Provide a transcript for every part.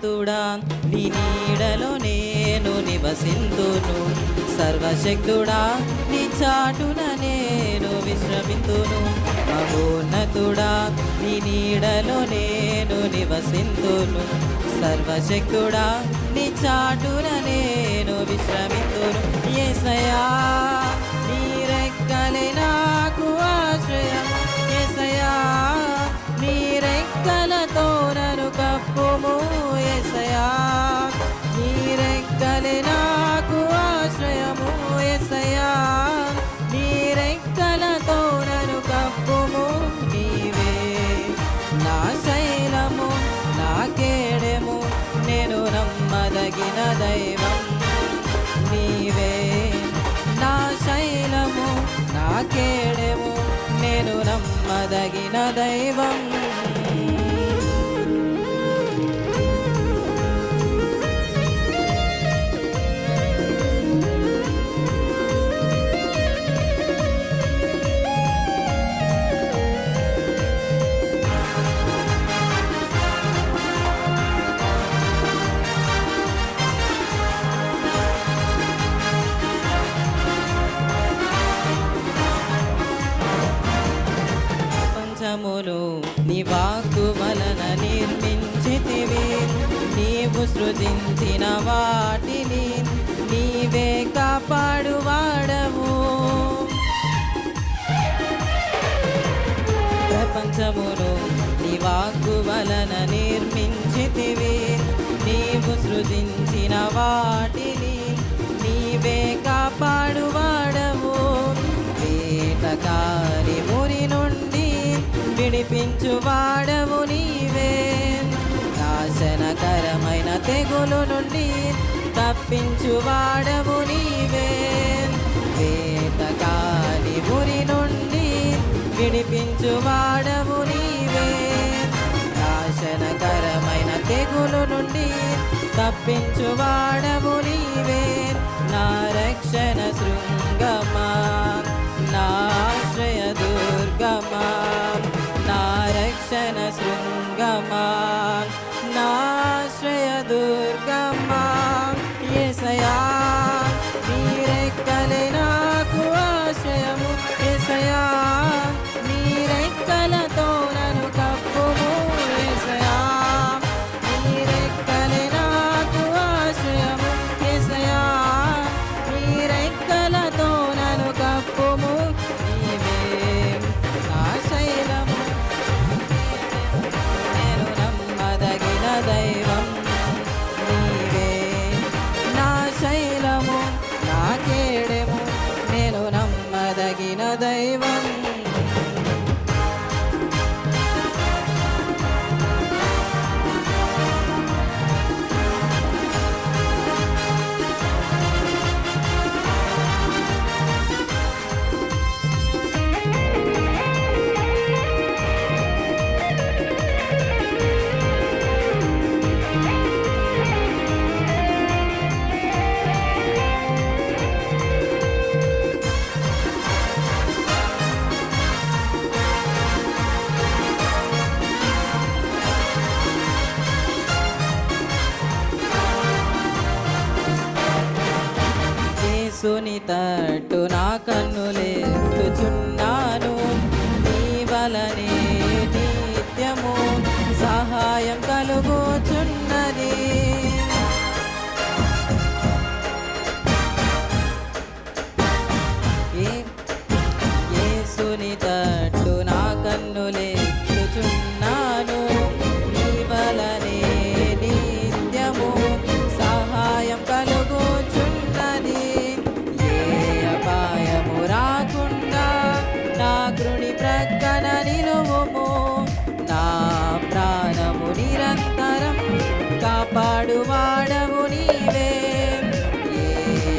సర్వోన్నతుడా నీ నీడలో నేను నివసింతును. సర్వశక్తుడా నీ చాటున నేను విశ్రమితును. మహోన్నతుడా నీ నీడలో నేను నివసింతును. సర్వశక్తుడా నీ చాటున నేను విశ్రమితును. ఏసయా కేడెము నేను నమ్మదగిన దైవం సృజించిన వాటిని నీవే కాపాడువాడవు. ప్రపంచమును నీ వాక్కు వలన నిర్మించితివి. నీవు సృజించిన వాటిని నీవే కాపాడువాడవు. వేటకారి మురి నుండి విడిపించువాడవు నీ భయంకరమైన తెగులు నుండి తప్పించువాడవు నీవే. వేటకారి మురి నుండి విడిపించువాడవు నీవే. నాశనకరమైన తెగులు నుండి తప్పించువాడవు నీవే. నా రక్షణ శృంగమా? నా ఆశ్రయ దుర్గమా? నా రక్షణ శృంగమా? నమ్మదగిన యేసుని తట్టు నా కన్నులెత్తుచున్నాను నిరంతరం కాపాడువాడవు నీవే. ఏ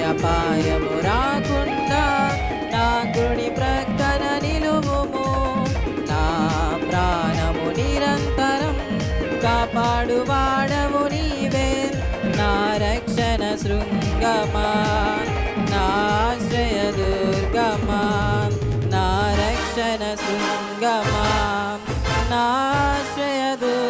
అపాయము రాకుండా నా గుడి ప్రక్కన నిలువుము. నా ప్రాణము నిరంతరం కాపాడువాడవు నీవే. నా రక్షణ శృంగమా నా ఆశ్రయ దుర్గమా నా రక్షణ శృంగమా నా ఆశ్రయ దుర్గమా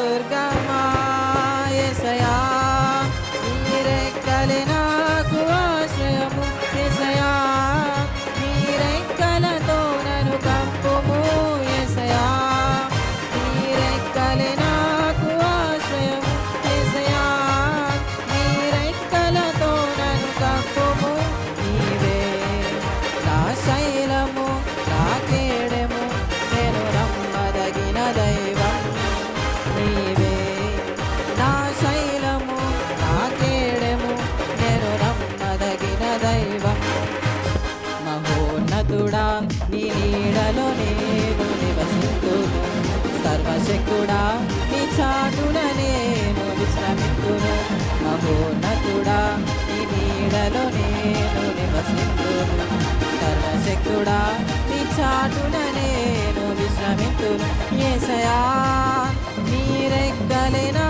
నీ నీడలో నేను నివసింతును సర్వశక్తుడా నీ చాటున నేను విశ్రమితును మహోన్నతుడా నీ నీడలో నేను నివసింతును సర్వశక్తుడా నీ చాటున నేను విశ్రమితును ఏసయా నీరెక్కలేనా